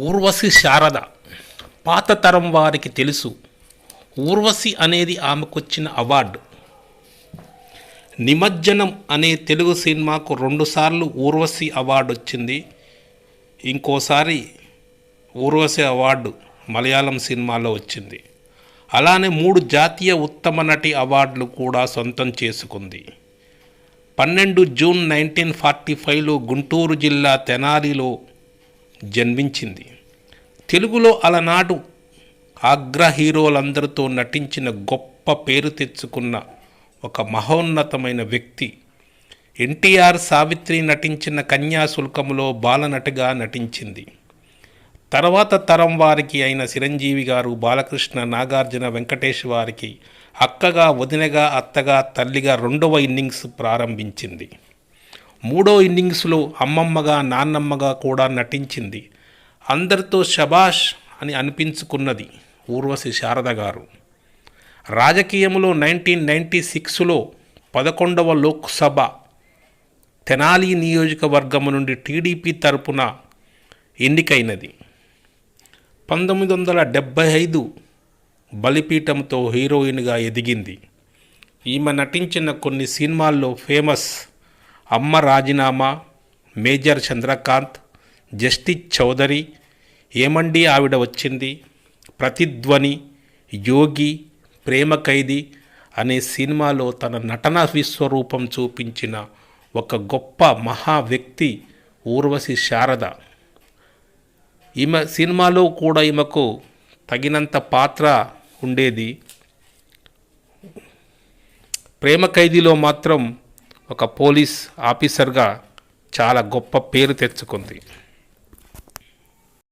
ఊర్వశి శారద. పాత తరం వారికి తెలుసు. ఊర్వశి అనేది ఆమెకొచ్చిన అవార్డు. నిమజ్జనం అనే తెలుగు సినిమాకు రెండుసార్లు ఊర్వశి అవార్డు వచ్చింది ఇంకోసారి ఊర్వశి అవార్డు మలయాళం సినిమాలో వచ్చింది. అలానే మూడు జాతీయ ఉత్తమ నటి అవార్డులు కూడా సొంతం చేసుకుంది. పన్నెండు జూన్ నైన్టీన్ ఫార్టీ ఫైవ్లో గుంటూరు జిల్లా తెనాలిలో జన్మించింది. తెలుగులో అలనాడు ఆగ్ర హీరోలందరితో నటించిన గొప్ప పేరు తెచ్చుకున్న ఒక మహోన్నతమైన వ్యక్తి. ఎన్టీఆర్ సావిత్రి నటించిన కన్యాశుల్కములో బాలనటిగా నటించింది. తర్వాత తరం వారికి అయిన చిరంజీవి గారు బాలకృష్ణ నాగార్జున వెంకటేష్ వారికి అక్కగా వదినగా అత్తగా తల్లిగా రెండవ ఇన్నింగ్స్ ప్రారంభించింది. మూడో ఇన్నింగ్స్లో అమ్మమ్మగా నాన్నమ్మగా కూడా నటించింది. అందరితో శబాష్ అని అనిపించుకున్నది ఊర్వశి శారద గారు. రాజకీయంలో నైన్టీన్ నైంటీ సిక్స్లో పదకొండవ లోక్సభ తెనాలి నియోజకవర్గం నుండి టీడీపీ తరపున ఎన్నికైనది. పంతొమ్మిది వందల డెబ్భై ఐదు బలిపీఠంతో హీరోయిన్గా ఎదిగింది. ఈమె నటించిన కొన్ని సినిమాల్లో ఫేమస్ అమ్మ రాజీనామా మేజర్ చంద్రకాంత్ జస్టిస్ చౌదరి ఏమండి ఆవిడ వచ్చింది? ప్రతిధ్వని యోగి ప్రేమ ఖైదీ అనే సినిమాలో తన నటన విశ్వరూపం చూపించిన ఒక గొప్ప మహా వ్యక్తి ఊర్వశి శారద. ఈమె సినిమాలో కూడా ఈమెకు తగినంత పాత్ర ఉండేది. ప్రేమ ఖైదీలో మాత్రం ఒక పోలీస్ ఆఫీసర్గా చాలా గొప్ప పేరు తెచ్చుకుంది.